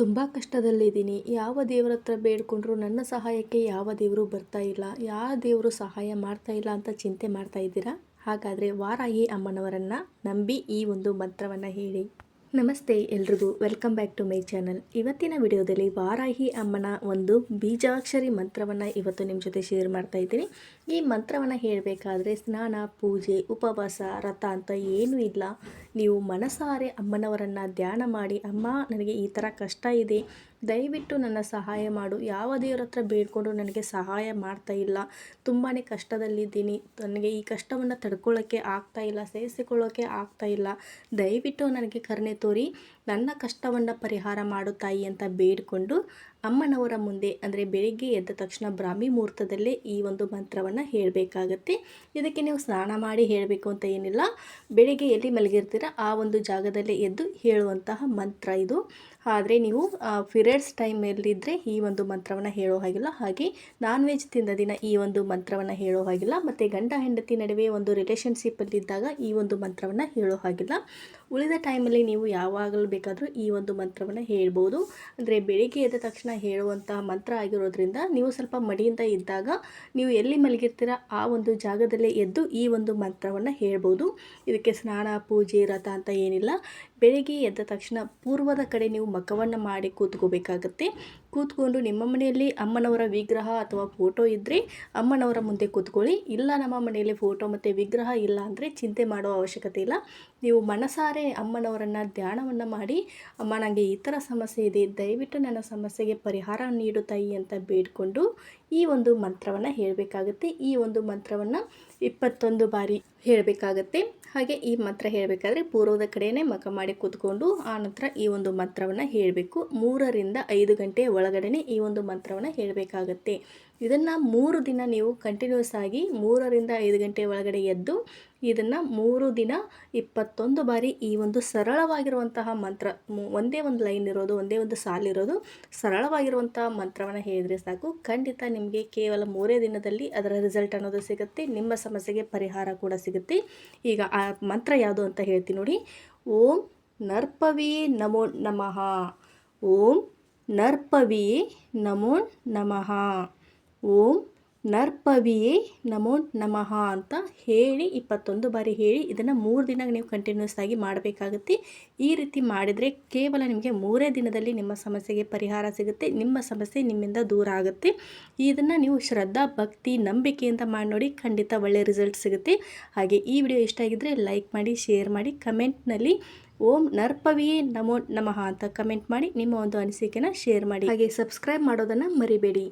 ತುಂಬ ಕಷ್ಟದಲ್ಲಿದ್ದೀನಿ. ಯಾವ ದೇವರ ಹತ್ರ ಬೇಡ್ಕೊಂಡ್ರು ನನ್ನ ಸಹಾಯಕ್ಕೆ ಯಾವ ದೇವರು ಬರ್ತಾ ಇಲ್ಲ? ಯಾವ ದೇವರು ಸಹಾಯ ಮಾಡ್ತಾ ಇಲ್ಲ ಅಂತ ಚಿಂತೆ ಮಾಡ್ತಾ ಇದ್ದೀರಾ? ಹಾಗಾದರೆ ವಾರಾಹಿ ಅಮ್ಮನವರನ್ನು ನಂಬಿ ಈ ಒಂದು ಮಂತ್ರವನ್ನು ಹೇಳಿ. ನಮಸ್ತೆ ಎಲ್ರಿಗೂ. Welcome back to my channel ಇವತ್ತಿನ ವಿಡಿಯೋದಲ್ಲಿ ವಾರಾಹಿ ಅಮ್ಮನ ಒಂದು ಬೀಜಾಕ್ಷರಿ ಮಂತ್ರವನ್ನು ಇವತ್ತು ನಿಮ್ಮ ಜೊತೆ ಶೇರ್ ಮಾಡ್ತಾ ಇದ್ದೀನಿ. ಈ ಮಂತ್ರವನ್ನು ಹೇಳಬೇಕಾದ್ರೆ ಸ್ನಾನ, ಪೂಜೆ, ಉಪವಾಸ, ರಥ ಅಂತ ಏನೂ ಇಲ್ಲ. ನೀವು ಮನಸಾರೆ ಅಮ್ಮನವರನ್ನು ಧ್ಯಾನ ಮಾಡಿ, ಅಮ್ಮ, ನನಗೆ ಈ ಥರ ಕಷ್ಟ ಇದೆ. ದಯವಿಟ್ಟು ನನ್ನ ಸಹಾಯ ಮಾಡು. ಯಾವ ದೇವ್ರ ಹತ್ರ ಬೇಡ್ಕೊಂಡು ನನಗೆ ಸಹಾಯ ಮಾಡ್ತಾ ಇಲ್ಲ. ತುಂಬಾ ಕಷ್ಟದಲ್ಲಿದ್ದೀನಿ. ನನಗೆ ಈ ಕಷ್ಟವನ್ನು ತಡ್ಕೊಳ್ಳೋಕ್ಕೆ ಆಗ್ತಾ ಇಲ್ಲ ಸಹಿಸಿಕೊಳ್ಳೋಕ್ಕೆ ಆಗ್ತಾ ಇಲ್ಲ. ದಯವಿಟ್ಟು ನನಗೆ ಕರುಣೆ ತೋರಿ, ನನ್ನ ಕಷ್ಟವನ್ನು ಪರಿಹಾರ ಮಾಡು ತಾಯಿ ಅಂತ ಬೇಡಿಕೊಂಡು ಅಮ್ಮನವರ ಮುಂದೆ ಅಂದರೆ ಬೆಳಿಗ್ಗೆ ಎದ್ದ ತಕ್ಷಣ ಬ್ರಾಹ್ಮಿ ಮುಹೂರ್ತದಲ್ಲೇ ಈ ಒಂದು ಮಂತ್ರವನ್ನು ಹೇಳಬೇಕಾಗತ್ತೆ. ಇದಕ್ಕೆ ನೀವು ಸ್ನಾನ ಮಾಡಿ ಹೇಳಬೇಕು ಅಂತ ಏನಿಲ್ಲ. ಬೆಳಿಗ್ಗೆ ಎಲ್ಲಿ ಮಲಗಿರ್ತೀರ ಆ ಒಂದು ಜಾಗದಲ್ಲೇ ಎದ್ದು ಹೇಳುವಂತಹ ಮಂತ್ರ ಇದು. ಆದರೆ ನೀವು ಪಿರಿಯಡ್ಸ್ ಟೈಮಲ್ಲಿದ್ದರೆ ಈ ಒಂದು ಮಂತ್ರವನ್ನು ಹೇಳೋ ಹಾಗಿಲ್ಲ. ಹಾಗೆ ನಾನ್ ವೆಜ್ ತಿಂದ ದಿನ ಈ ಒಂದು ಮಂತ್ರವನ್ನು ಹೇಳೋ ಹಾಗಿಲ್ಲ. ಮತ್ತು ಗಂಡ ಹೆಂಡತಿ ನಡುವೆ ಒಂದು ರಿಲೇಷನ್ಶಿಪ್ಪಲ್ಲಿದ್ದಾಗ ಈ ಒಂದು ಮಂತ್ರವನ್ನು ಹೇಳೋ ಹಾಗಿಲ್ಲ. ಉಳಿದ ಟೈಮಲ್ಲಿ ನೀವು ಯಾವಾಗಲೂ ಬೇಕಾದರೂ ಈ ಒಂದು ಮಂತ್ರವನ್ನು ಹೇಳ್ಬೋದು. ಅಂದರೆ ಬೆಳಿಗ್ಗೆ ಎದ್ದ ತಕ್ಷಣ ಹೇಳುವಂತಹ ಮಂತ್ರ ಆಗಿರೋದ್ರಿಂದ ನೀವು ಸ್ವಲ್ಪ ಮಡಿಯಿಂದ ಇದ್ದಾಗ ನೀವು ಎಲ್ಲಿ ಮಲಗಿರ್ತೀರ ಆ ಒಂದು ಜಾಗದಲ್ಲೇ ಎದ್ದು ಈ ಒಂದು ಮಂತ್ರವನ್ನು ಹೇಳ್ಬೋದು. ಇದಕ್ಕೆ ಸ್ನಾನ, ಪೂಜೆ ರಥ ಅಂತ ಏನಿಲ್ಲ. ಬೆಳಿಗ್ಗೆ ಎದ್ದ ತಕ್ಷಣ ಪೂರ್ವದ ಕಡೆ ನೀವು ಮಖವನ್ನು ಮಾಡಿ ಕೂತ್ಕೋಬೇಕಾಗತ್ತೆ. ಕೂತ್ಕೊಂಡು ನಿಮ್ಮ ಮನೆಯಲ್ಲಿ ಅಮ್ಮನವರ ವಿಗ್ರಹ ಅಥವಾ ಫೋಟೋ ಇದ್ದರೆ ಅಮ್ಮನವರ ಮುಂದೆ ಕೂತ್ಕೊಳ್ಳಿ. ಇಲ್ಲ ನಮ್ಮ ಮನೆಯಲ್ಲಿ ಫೋಟೋ ಮತ್ತು ವಿಗ್ರಹ ಇಲ್ಲ ಅಂದರೆ ಚಿಂತೆ ಮಾಡೋ ಅವಶ್ಯಕತೆ ಇಲ್ಲ. ನೀವು ಮನಸಾರೆ ಅಮ್ಮನವರನ್ನು ಧ್ಯಾನವನ್ನು ಮಾಡಿ, ಅಮ್ಮ ನನಗೆ ಈ ಥರ ಸಮಸ್ಯೆ ಇದೆ, ದಯವಿಟ್ಟು ನನ್ನ ಸಮಸ್ಯೆಗೆ ಪರಿಹಾರ ನೀಡು ತಾಯಿ ಅಂತ ಬೇಡಿಕೊಂಡು ಈ ಒಂದು ಮಂತ್ರವನ್ನು ಹೇಳಬೇಕಾಗುತ್ತೆ. ಈ ಒಂದು ಮಂತ್ರವನ್ನು ಇಪ್ಪತ್ತೊಂದು ಬಾರಿ ಹೇಳಬೇಕಾಗತ್ತೆ. ಹಾಗೆ ಈ ಮಂತ್ರ ಹೇಳಬೇಕಾದ್ರೆ ಪೂರ್ವದ ಕಡೆಯೇ ಮಖ ಮಾಡಿ ಕೂತ್ಕೊಂಡು ಆ ನಂತರ ಈ ಒಂದು ಮಂತ್ರವನ್ನು ಹೇಳಬೇಕು. ಮೂರರಿಂದ ಐದು ಗಂಟೆ ಒಳಗಡೆ ಈ ಒಂದು ಮಂತ್ರವನ್ನು ಹೇಳಬೇಕಾಗತ್ತೆ. ಇದನ್ನು ಮೂರು ದಿನ ನೀವು ಕಂಟಿನ್ಯೂಸ್ ಆಗಿ ಮೂರರಿಂದ ಐದು ಗಂಟೆ ಒಳಗಡೆ ಎದ್ದು ಇದನ್ನು ಮೂರು ದಿನ ಇಪ್ಪತ್ತೊಂದು ಬಾರಿ ಈ ಒಂದು ಸರಳವಾಗಿರುವಂತಹ ಮಂತ್ರ ಒಂದೇ ಒಂದು ಲೈನ್ ಇರೋದು, ಒಂದೇ ಒಂದು ಸಾಲಿರೋದು ಸರಳವಾಗಿರುವಂತಹ ಮಂತ್ರವನ್ನು ಹೇಳಿದರೆ ಸಾಕು. ಖಂಡಿತ ನಿಮಗೆ ಕೇವಲ ಮೂರೇ ದಿನದಲ್ಲಿ ಅದರ ರಿಸಲ್ಟ್ ಅನ್ನೋದು ಸಿಗುತ್ತೆ, ನಿಮ್ಮ ಸಮಸ್ಯೆಗೆ ಪರಿಹಾರ ಕೂಡ ಸಿಗುತ್ತೆ. ಈಗ ಆ ಮಂತ್ರ ಯಾವುದು ಅಂತ ಹೇಳ್ತೀನಿ ನೋಡಿ. ಓಂ ನರ್ಪವಿ ನಮೋ ನಮಃ. ಓಂ ನರ್ಪವಿ ನಮೋ ನಮಃ. ಓಂ ನರ್ಪವಿಯೇ ನಮೋ ನಮಃ ಅಂತ ಹೇಳಿ ಇಪ್ಪತ್ತೊಂದು ಬಾರಿ ಹೇಳಿ ಇದನ್ನು ಮೂರು ದಿನ ನೀವು ಕಂಟಿನ್ಯೂಸ್ ಆಗಿ ಮಾಡಬೇಕಾಗುತ್ತೆ. ಈ ರೀತಿ ಮಾಡಿದರೆ ಕೇವಲ ನಿಮಗೆ ಮೂರೇ ದಿನದಲ್ಲಿ ನಿಮ್ಮ ಸಮಸ್ಯೆಗೆ ಪರಿಹಾರ ಸಿಗುತ್ತೆ, ನಿಮ್ಮ ಸಮಸ್ಯೆ ನಿಮ್ಮಿಂದ ದೂರ ಆಗುತ್ತೆ. ಇದನ್ನು ನೀವು ಶ್ರದ್ಧಾ, ಭಕ್ತಿ ನಂಬಿಕೆಯಿಂದ ಮಾಡಿ ನೋಡಿ ಖಂಡಿತ ಒಳ್ಳೆಯ ರಿಸಲ್ಟ್ ಸಿಗುತ್ತೆ. ಹಾಗೆ ಈ ವಿಡಿಯೋ ಇಷ್ಟ ಆಗಿದ್ದರೆ ಲೈಕ್ ಮಾಡಿ ಶೇರ್ ಮಾಡಿ ಕಮೆಂಟ್ನಲ್ಲಿ ಓಂ ನರ್ಪವಿಯೇ ನಮೋ ನಮಃ ಅಂತ ಕಮೆಂಟ್ ಮಾಡಿ ನಿಮ್ಮ ಒಂದು ಅನಿಸಿಕೆನ ಶೇರ್ ಮಾಡಿ. ಹಾಗೆ ಸಬ್ಸ್ಕ್ರೈಬ್ ಮಾಡೋದನ್ನು ಮರಿಬೇಡಿ.